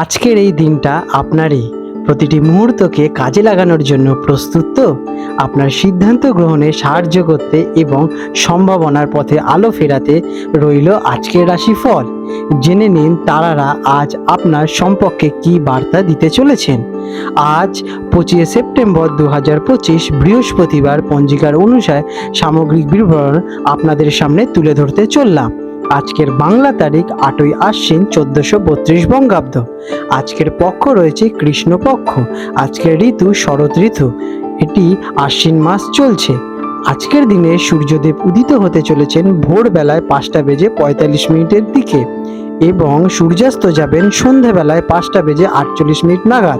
আজকের এই দিনটা আপনারই। প্রতিটি মুহূর্তকে কাজে লাগানোর জন্য প্রস্তুত তো? আপনার সিদ্ধান্ত গ্রহণে সাহায্য করতে এবং সম্ভাবনার পথে আলো ফেরাতে রইল আজকের রাশিফল। জেনে নিন তারারা আজ আপনার সম্পর্কে কি বার্তা দিতে চলেছেন। আজ পঁচিশে সেপ্টেম্বর দু হাজার পঁচিশ বৃহস্পতিবার পঞ্জিকার অনুসারে সামগ্রিক বিবরণ আপনাদের সামনে তুলে ধরতে চললাম। আজকের বাংলা তারিখ আটই আশ্বিন চোদ্দশো বত্রিশ বঙ্গাব্দ। আজকের পক্ষ রয়েছে কৃষ্ণপক্ষ। আজকের ঋতু শরৎ ঋতু। এটি আশ্বিন মাস চলছে। আজকের দিনে সূর্যদেব উদিত হতে চলেছেন ভোরবেলায় পাঁচটা বেজে পঁয়তাল্লিশ মিনিটের দিকে এবং সূর্যাস্ত যাবেন সন্ধেবেলায় পাঁচটা বেজে আটচল্লিশ মিনিট নাগাদ।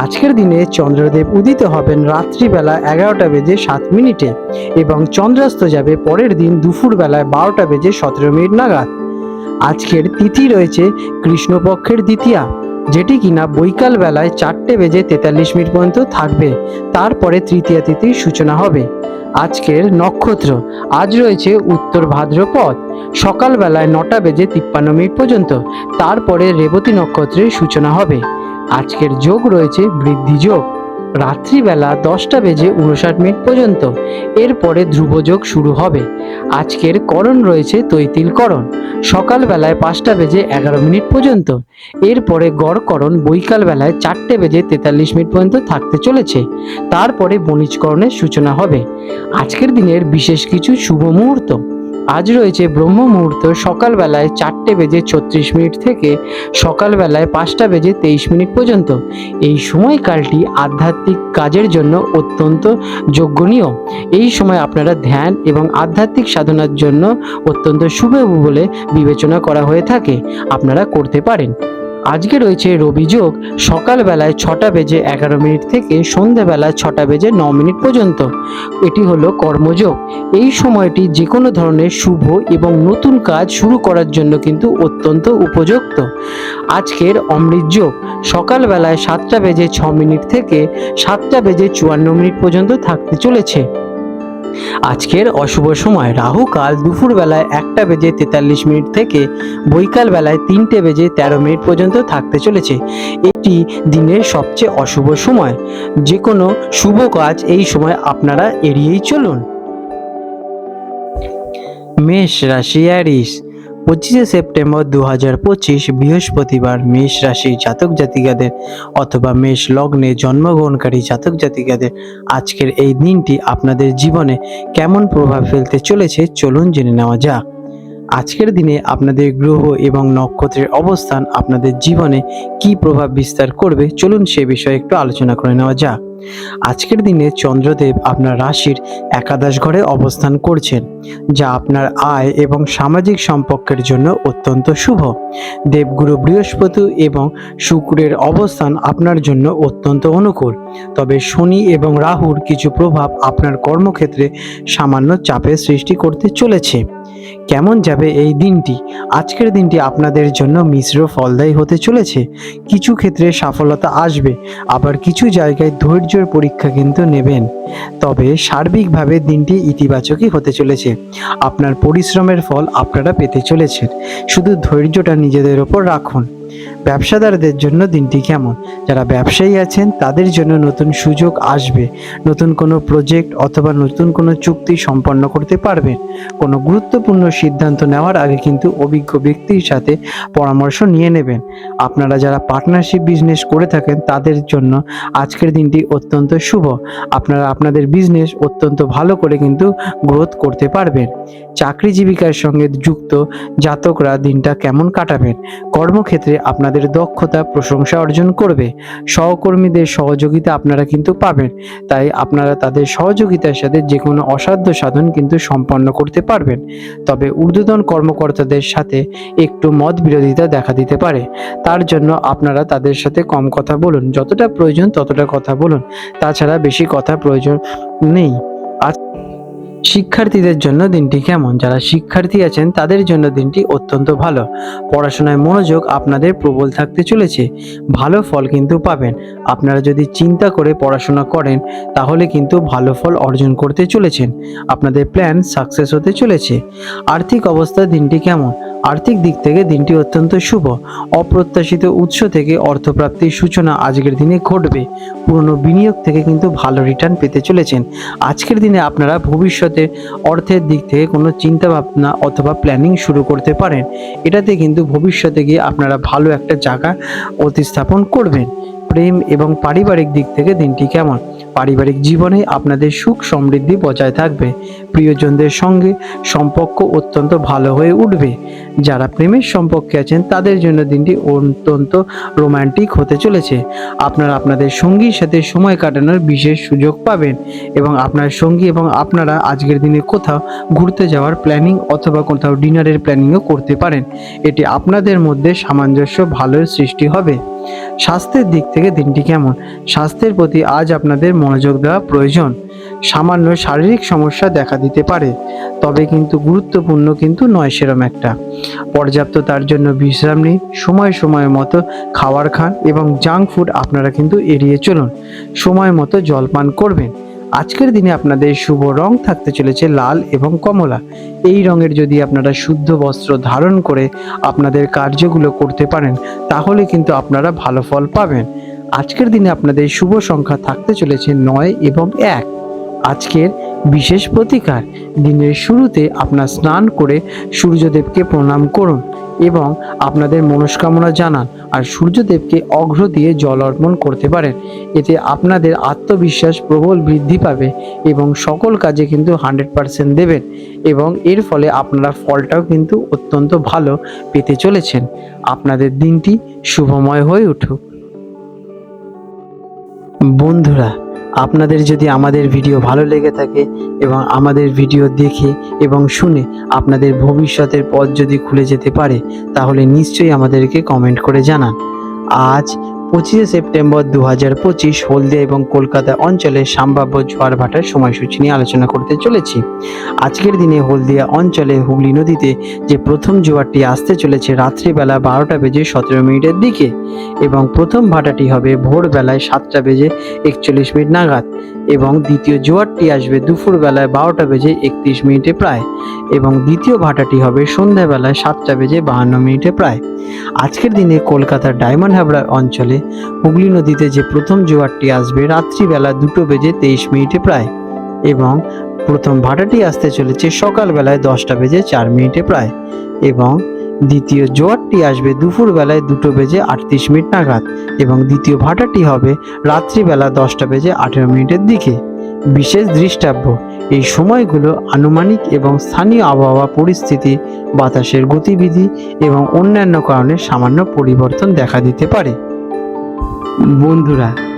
আজকের দিনে চন্দ্রদেব উদিত হবেন রাত্রিবেলা এগারোটা বেজে সাত মিনিটে এবং চন্দ্রাস্ত যাবে পরের দিন দুপুরবেলায় বারোটা বেজে সতেরো মিনিট নাগাদ। আজকের তিথি রয়েছে কৃষ্ণপক্ষের দ্বিতীয়া, যেটি কিনা বৈকাল বেলায় চারটে বেজে তেতাল্লিশ মিনিট পর্যন্ত থাকবে। তারপরে তৃতীয়া তিথির সূচনা হবে। আজকের নক্ষত্র, আজ রয়েছে উত্তর ভাদ্রপদ সকালবেলায় নটা বেজে তিপ্পান্ন মিনিট পর্যন্ত। তারপরে রেবতী নক্ষত্রের সূচনা হবে। আজকের যোগ রয়েছে বৃদ্ধি যোগ। রাত্রিবেলা দশটা বেজে উনষাট মিনিট পর্যন্ত। এরপরে ধ্রুবযোগ শুরু হবে। আজকের করণ রয়েছে তৈতিল করণ সকালবেলায় পাঁচটা বেজে এগারো মিনিট পর্যন্ত। এরপরে গড়করণ বৈকাল বেলায় চারটে বেজে তেতাল্লিশ মিনিট পর্যন্ত থাকতে চলেছে। তারপরে বণিজকরণের সূচনা হবে। আজকের দিনের বিশেষ কিছু শুভ মুহূর্ত। আজ রয়েছে ব্রহ্ম মুহূর্ত সকালবেলায় চারটে বেজে ছত্রিশ মিনিট থেকে সকালবেলায় পাঁচটা বেজে তেইশ মিনিট পর্যন্ত। এই সময়কালটি আধ্যাত্মিক কাজের জন্য অত্যন্ত যোগ্যনীয়। এই সময় আপনারা ধ্যান এবং আধ্যাত্মিক সাধনার জন্য অত্যন্ত শুভ বলে বিবেচনা করা হয়ে থাকে। আপনারা করতে পারেন। আজকে রয়েছে রবি যোগ সকালবেলায় ছটা বেজে এগারো মিনিট থেকে সন্ধেবেলায় ছটা বেজে ন মিনিট পর্যন্ত। এটি হলো কর্মযোগ। এই সময়টি যে কোনো ধরনের শুভ এবং নতুন কাজ শুরু করার জন্য কিন্তু অত্যন্ত উপযুক্ত। আজকের অমৃত যোগ সকালবেলায় সাতটা বেজে ছ মিনিট থেকে সাতটা বেজে চুয়ান্ন মিনিট পর্যন্ত থাকতে চলেছে। আজকের অশুভ সময়, রাহু কাল দুপুর বেলায় একটা বেজে তেতাল্লিশ মিনিট থেকে বৈকাল বেলায় তিনটে বেজে তেরো মিনিট পর্যন্ত থাকতে চলেছে। এটি দিনের সবচেয়ে অশুভ সময়। যে কোনো শুভ কাজ এই সময় আপনারা এড়িয়েই চলুন। মেষ রাশি অ্যারিস পঁচিশে সেপ্টেম্বর দু হাজার পঁচিশ বৃহস্পতিবার মেষ রাশি জাতক জাতিকাদের অথবা মেষ লগ্নে জন্মগ্রহণকারী জাতক জাতিকাদের আজকের এই দিনটি আপনাদের জীবনে কেমন প্রভাব ফেলতে চলেছে চলুন জেনে নেওয়া যাক। আজকের দিনে আপনাদের গ্রহ এবং নক্ষত্রের অবস্থান আপনাদের জীবনে কি প্রভাব বিস্তার করবে চলুন সে বিষয়ে একটু আলোচনা করে নেওয়া যাক। আজকের দিনে চন্দ্রদেব আপনার রাশির একাদশ ঘরে অবস্থান করছেন, যা আপনার আয় এবং সামাজিক সম্পর্কের জন্য অত্যন্ত শুভ। দেবগুরু বৃহস্পতি এবং শুক্রের অবস্থান আপনার জন্য অত্যন্ত অনুকূল। তবে শনি এবং রাহুর কিছু প্রভাব আপনার কর্মক্ষেত্রে সামান্য চাপের সৃষ্টি করতে চলেছে। কেমন যাবে এই দিনটি? আজকের দিনটি আপনাদের জন্য মিশ্র ফলদায়ী হতে চলেছে। কিছু ক্ষেত্রে সফলতা আসবে, আবার কিছু জায়গায় ধৈর্যের পরীক্ষা কিন্তু নেবেন। তবে সার্বিকভাবে দিনটি ইতিবাচকই হতে চলেছে। আপনার পরিশ্রমের ফল আপনারা পেতে চলেছেন। শুধু ধৈর্যটা নিজেদের ওপর রাখুন। ব্যবসাদারদের জন্য দিনটি কেমন? যারা ব্যবসায়ী আছেন, তাদের জন্য নতুন সুযোগ আসবে। নতুন কোনো প্রজেক্ট অথবা নতুন কোনো চুক্তি সম্পন্ন করতে পারবেন। কোনো গুরুত্বপূর্ণ সিদ্ধান্ত নেওয়ার আগে কিন্তু অভিজ্ঞ ব্যক্তির সাথে পরামর্শ নিয়ে নেবেন। আপনারা যারা পার্টনারশিপ বিজনেস করে থাকেন, তাদের জন্য আজকের দিনটি অত্যন্ত শুভ। আপনারা আপনাদের বিজনেস অত্যন্ত ভালো করে কিন্তু গ্রোথ করতে পারবেন। চাকরি জীবিকার সঙ্গে যুক্ত জাতকরা দিনটা কেমন কাটাবেন? কর্মক্ষেত্রে আপনাদের দক্ষতা, প্রশংসা অর্জন করবে। সহকর্মীদের সহযোগিতা আপনারা কিন্তু পাবেন। তাই আপনারা তাদের সহযোগিতার সাথে যে কোনো অসাধ্য সাধন কিন্তু সম্পন্ন করতে পারবেন। তবে ঊর্ধ্বতন কর্মকর্তাদের সাথে একটু মত বিরোধিতা দেখা দিতে পারে। তার জন্য আপনারা তাদের সাথে কম কথা বলুন। যতটা প্রয়োজন ততটা কথা বলুন। তাছাড়া বেশি কথা প্রয়োজন নেই। শিক্ষার্থীদের জন্য দিনটি কেমন? যারা শিক্ষার্থী আছেন, তাদের জন্য দিনটি অত্যন্ত ভালো। পড়াশোনায় মনোযোগ আপনাদের প্রবল থাকতে চলেছে। ভালো ফল কিন্তু পাবেন। আপনারা যদি চিন্তা করে পড়াশোনা করেন, তাহলে কিন্তু ভালো ফল অর্জন করতে চলেছেন। আপনাদের প্ল্যান সাকসেস হতে চলেছে। আর্থিক অবস্থা দিনটি কেমন? আর্থিক দিক থেকে দিনটি অত্যন্ত শুভ। অপ্রত্যাশিত উৎস থেকে অর্থপ্রাপ্তির সূচনা আজকের দিনে ঘটবে। পুরনো বিনিয়োগ থেকে কিন্তু ভালো রিটার্ন পেতে চলেছেন। আজকের দিনে আপনারা ভবিষ্যতে অর্থের দিক থেকে কোনো চিন্তা ভাবনা অথবা প্ল্যানিং শুরু করতে পারেন। এটাতে কিন্তু ভবিষ্যতে গিয়ে আপনারা ভালো একটা জায়গা প্রতিস্থাপন করবেন। প্রেম এবং পারিবারিক দিক থেকে দিনটি কেমন? পারিবারিক জীবনে আপনাদের সুখ সমৃদ্ধি বজায় থাকবে। প্রিয়জনদের সঙ্গে সম্পর্ক অত্যন্ত ভালো হয়ে উঠবে। যারা প্রেমের সম্পর্কে আছেন, তাদের জন্য দিনটি অত্যন্ত রোমান্টিক হতে চলেছে। আপনারা আপনাদের সঙ্গীর সাথে সময় কাটানোর বিশেষ সুযোগ পাবেন এবং আপনার সঙ্গী এবং আপনারা আজকের দিনে কোথাও ঘুরতে যাওয়ার প্ল্যানিং অথবা কোথাও ডিনারের প্ল্যানিংও করতে পারেন। এটি আপনাদের মধ্যে সামঞ্জস্য ভালোর সৃষ্টি হবে। স্বাস্থ্যের দিক থেকে দিনটি কেমন? স্বাস্থ্যের প্রতি আজ আপনাদের মনোযোগ দেওয়া প্রয়োজন। সামান্য শারীরিক সমস্যা দেখা দিতে পারে, তবে কিন্তু গুরুত্বপূর্ণ কিন্তু নয় সেরম একটা। পর্যাপ্ত তার জন্য বিশ্রাম নিন, সময় সময় মতো খাওয়ার খান এবং জাঙ্ক ফুড আপনারা কিন্তু এড়িয়ে চলুন। সময় মতো জল পান করবেন। আজকের দিনে আপনাদের শুভ রং থাকতে চলেছে লাল এবং কমলা। এই রঙের যদি আপনারা শুদ্ধ বস্ত্র ধারণ করে আপনাদের কার্যগুলো করতে পারেন, তাহলে কিন্তু আপনারা ভালো ফল পাবেন। আজকের দিনে আপনাদের শুভ সংখ্যা থাকতে চলেছে নয় এবং এক। আজকের বিশেষ প্রতিকার, দিনের শুরুতে আপনার স্নান করে সূর্যদেবকে প্রণাম করুন। এবং আপনাদের মনস্কামনা জানান আর সূর্যদেবকে অঘ্র দিয়ে জল অর্পণ করতে পারেন। এতে আপনাদের আত্মবিশ্বাস প্রবল বৃদ্ধি পাবে এবং সকল কাজে কিন্তু হান্ড্রেড পারসেন্ট দেবেন এবং এর ফলে আপনারা ফলটাও কিন্তু অত্যন্ত ভালো পেতে চলেছেন। আপনাদের দিনটি শুভময় হয়ে উঠুক। বন্ধুরা আপনাদের যদি আমাদের ভিডিও ভালো লেগে থাকে এবং আমাদের ভিডিও দেখে এবং শুনে আপনাদের ভবিষ্যতের পথ যদি খুলে যেতে পারে, তাহলে নিশ্চয়ই আমাদেরকে কমেন্ট করে জানান। আজ পঁচিশে সেপ্টেম্বর দু হাজার পঁচিশ হলদিয়া এবং কলকাতা অঞ্চলে সম্ভাব্য জোয়ার ভাটার সময়সূচি নিয়ে আলোচনা করতে চলেছি। আজকের দিনে হলদিয়া অঞ্চলে হুগলি নদীতে যে প্রথম জোয়ারটি আসতে চলেছে রাত্রিবেলা বারোটা বেজে সতেরো মিনিটের দিকে এবং প্রথম ভাটাটি হবে ভোরবেলায় সাতটা বেজে একচল্লিশ মিনিট নাগাদ এবং দ্বিতীয় জোয়ারটি আসবে দুপুরবেলায় বারোটা বেজে একত্রিশ মিনিটে প্রায় এবং দ্বিতীয় ভাটাটি হবে সন্ধ্যাবেলায় সাতটা বেজে বাহান্ন মিনিটে প্রায়। আজকের দিনে কলকাতার ডায়মন্ড হাবড়া অঞ্চলে হুগলি নদীতে যে প্রথম জোয়ারটি আসবে রাত্রিবেলা দুটো বেজে তেইশ মিনিটে প্রায় এবং প্রথম ভাটাটি আসতে চলেছে সকালবেলায় দশটা বেজে চার মিনিটে প্রায় এবং দ্বিতীয় জোয়ারটি আসবে দুপুরবেলায় দুটো বেজে আটত্রিশ মিনিট নাগাদ এবং দ্বিতীয় ভাটাটি হবে রাত্রিবেলা দশটা বেজে আঠেরো মিনিটের দিকে। বিশেষ দৃষ্টাব্য। এই সময়গুলো আনুমানিক এবং স্থানীয় আবহাওয়া পরিস্থিতি, বাতাসের গতিবিধি এবং অন্যান্য কারণে সামান্য পরিবর্তন দেখা দিতে পারে। বন্ধুরা